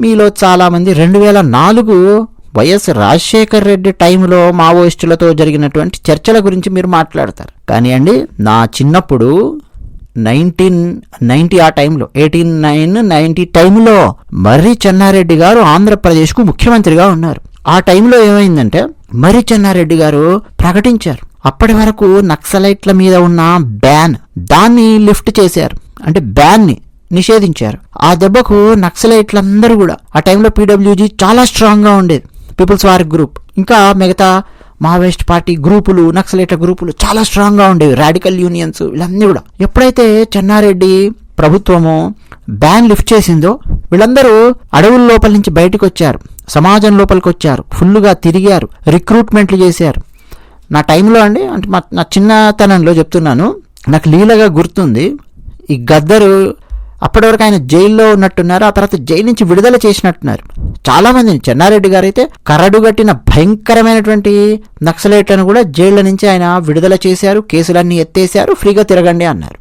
మీలో చాలామంది రెండు వేల నాలుగు వైఎస్ రాజశేఖర్ రెడ్డి టైంలో మావోయిస్టులతో జరిగినటువంటి చర్చల గురించి మీరు మాట్లాడతారు. కానీ అండి నా చిన్నప్పుడు నైన్టీన్ నైన్టీ ఆ టైంలో ఎయిటీన్ నైన్ నైన్టీ టైంలో మర్రి చెన్నారెడ్డి గారు ఆంధ్రప్రదేశ్కు ముఖ్యమంత్రిగా ఉన్నారు. ఆ టైంలో ఏమైందంటే మర్రి చెన్నారెడ్డి గారు ప్రకటించారు. అప్పటి వరకు నక్సలైట్ల మీద ఉన్న బ్యాన్ దాన్ని లిఫ్ట్ చేశారు. అంటే బ్యాన్ని నిషేధించారు. ఆ దెబ్బకు నక్సలైట్లందరూ కూడా ఆ టైంలో పీడబ్ల్యూజీ చాలా స్ట్రాంగ్గా ఉండేది. People's War Group. ఇంకా మిగతా మావోయిస్ట్ పార్టీ గ్రూపులు నక్సలేట గ్రూపులు చాలా స్ట్రాంగ్గా ఉండేవి. రాడికల్ యూనియన్స్ వీళ్ళన్నీ కూడా. ఎప్పుడైతే చెన్నారెడ్డి ప్రభుత్వము బ్యాన్ లిఫ్ట్ చేసిందో వీళ్ళందరూ అడవుల లోపల నుంచి బయటకు వచ్చారు సమాజం లోపలికి వచ్చారు ఫుల్గా తిరిగారు. రిక్రూట్మెంట్లు చేశారు. నా టైంలో అండి అంటే మా నా చిన్నతనంలో చెప్తున్నాను. నాకు లీలగా గుర్తుంది ఈ గద్దరు అప్పటి వరకు ఆయన జైల్లో ఉన్నట్టున్నారు. ఆ తర్వాత జైలు నుంచి విడుదల చేసినట్టున్నారు. చాలామంది చెన్నారెడ్డి గారు అయితే కరడుగట్టిన భయంకరమైనటువంటి నక్సలైట్లను కూడా జైళ్ళ నుంచి ఆయన విడుదల చేశారు. కేసులన్నీ ఎత్తేశారు. ఫ్రీగా తిరగండి అన్నారు.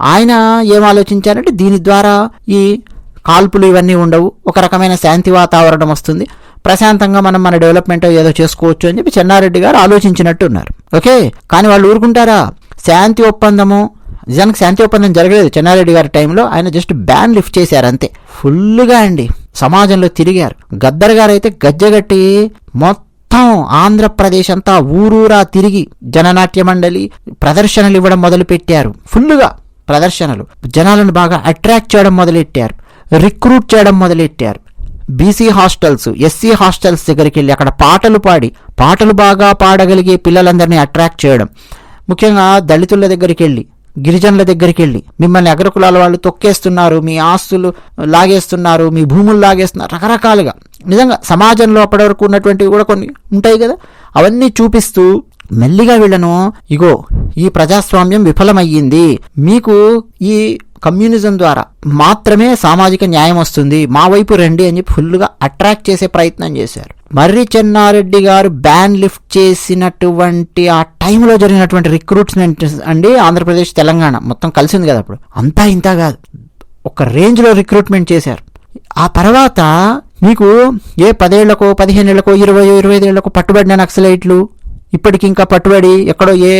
ఆయన ఏం ఆలోచించారంటే దీని ద్వారా ఈ కాల్పులు ఇవన్నీ ఉండవు. ఒక రకమైన శాంతి వాతావరణం వస్తుంది. ప్రశాంతంగా మనం మన డెవలప్మెంట్ ఏదో చేసుకోవచ్చు అని చెప్పి చెన్నారెడ్డి గారు ఆలోచించినట్టు ఉన్నారు ఓకే? కానీ వాళ్ళు ఊరుకుంటారా? శాంతి ఒప్పందము నిజానికి శాంతి ఒప్పందం జరగలేదు. చెన్నారెడ్డి గారి టైంలో ఆయన జస్ట్ బ్యాన్ లిఫ్ట్ చేశారు అంతే. ఫుల్గా అండి. సమాజంలో తిరిగారు. గద్దర్ గారు అయితే గజ్జగట్టి మొత్తం ఆంధ్రప్రదేశ్ అంతా ఊరూరా తిరిగి జననాట్య మండలి ప్రదర్శనలు ఇవ్వడం మొదలుపెట్టారు. ఫుల్గా ప్రదర్శనలు. జనాలను బాగా అట్రాక్ట్ చేయడం మొదలెట్టారు. రిక్రూట్ చేయడం మొదలెట్టారు. బీసీ హాస్టల్స్ ఎస్సీ హాస్టల్స్ దగ్గరికి వెళ్ళి అక్కడ పాటలు పాడి పాటలు బాగా పాడగలిగే పిల్లలందరినీ అట్రాక్ట్ చేయడం. ముఖ్యంగా దళితుల దగ్గరికి వెళ్ళి గిరిజనుల దగ్గరికి వెళ్ళి మిమ్మల్ని అగ్రకులాల వాళ్ళు తొక్కేస్తున్నారు మీ ఆస్తులు లాగేస్తున్నారు మీ భూములు లాగేస్తున్నారు రకరకాలుగా. నిజంగా సమాజంలో అప్పటివరకు ఉన్నటువంటివి కూడా కొన్ని ఉంటాయి కదా? అవన్నీ చూపిస్తూ మెల్లిగా వీళ్ళను ఇగో ఈ ప్రజాస్వామ్యం విఫలమయ్యింది. మీకు ఈ కమ్యూనిజం ద్వారా మాత్రమే సామాజిక న్యాయం వస్తుంది. మా వైపు రండి అని చెప్పి ఫుల్గా అట్రాక్ట్ చేసే ప్రయత్నం చేశారు. మర్రి చెన్నారెడ్డి గారు బ్యాన్ లిఫ్ట్ చేసినటువంటి ఆ టైంలో జరిగినటువంటి రిక్రూట్మెంట్ అండి ఆంధ్రప్రదేశ్ తెలంగాణ మొత్తం కలిసింది కదా అప్పుడు. అంతా ఇంత కాదు. ఒక రేంజ్లో రిక్రూట్మెంట్ చేశారు. ఆ తర్వాత మీకు ఏ పదేళ్ళకో పదిహేనేళ్ళకో ఇరవై ఇరవై ఐదేళ్ళకో పట్టుబడిన నక్సలైట్లు ఇప్పటికి ఇంకా పట్టుబడి ఎక్కడో ఏ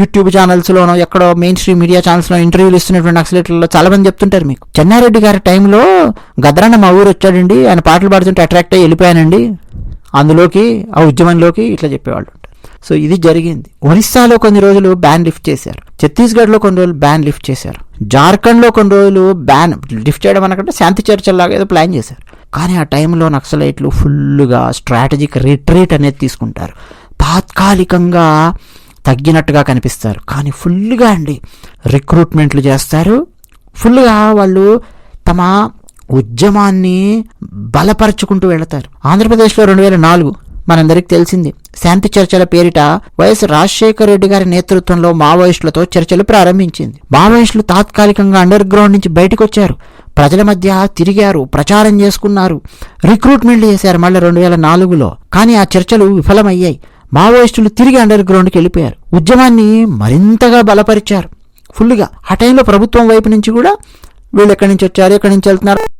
యూట్యూబ్ ఛానల్స్లోనో ఎక్కడో మెయిన్ స్ట్రీమ్ మీడియా ఛానల్స్లో ఇంటర్వ్యూలు ఇస్తున్నటువంటి నక్సలైట్లలో చాలా మంది చెప్తుంటారు మీకు. చెన్నారెడ్డి గారి టైంలో గద్రన్న మా ఊరు వచ్చాడండి ఆయన పాటలు పాడుతుంటే అట్రాక్ట్ అయ్యి వెళ్ళిపోయానండి. అందులోకి ఆ ఉద్యమంలోకి ఇట్లా చెప్పేవాళ్ళు సో ఇది జరిగింది. ఒరిస్సాలో కొన్ని రోజులు బ్యాన్ లిఫ్ట్ చేశారు. ఛత్తీస్గఢ్లో కొన్ని రోజులు బ్యాన్ లిఫ్ట్ చేశారు. జార్ఖండ్లో కొన్ని రోజులు బ్యాన్ లిఫ్ట్ చేయడం అనకంటే శాంతి చర్చల్లాగా ఏదో ప్లాన్ చేశారు. కానీ ఆ టైంలో నక్సలైట్లు ఫుల్గా స్ట్రాటజిక్ రిట్రీట్ అనేది తీసుకుంటారు. తాత్కాలికంగా తగ్గినట్టుగా కనిపిస్తారు. కానీ ఫుల్గా అండి రిక్రూట్మెంట్లు చేస్తారు. ఫుల్గా వాళ్ళు తమ ఉద్యమాన్ని బలపరుచుకుంటూ వెళతారు. ఆంధ్రప్రదేశ్లో రెండు వేల నాలుగు మనందరికి తెలిసింది శాంతి చర్చల పేరిట వైఎస్ రాజశేఖర రెడ్డి గారి నేతృత్వంలో మావోయిస్టులతో చర్చలు ప్రారంభించింది. మావోయిస్టులు తాత్కాలికంగా అండర్ గ్రౌండ్ నుంచి బయటకు వచ్చారు ప్రజల మధ్య తిరిగారు ప్రచారం చేసుకున్నారు రిక్రూట్మెంట్లు చేశారు మళ్ళీ రెండు వేల నాలుగులో. కానీ ఆ చర్చలు విఫలమయ్యాయి. మావోయిస్టులు తిరిగి అండర్ గ్రౌండ్కి వెళ్ళిపోయారు. ఉద్యమాన్ని మరింతగా బలపరిచారు. ఫుల్గా. ఆ టైంలో ప్రభుత్వం వైపు నుంచి కూడా వీళ్ళు ఎక్కడి నుంచి వచ్చారు ఎక్కడి నుంచి వెళ్తున్నారు?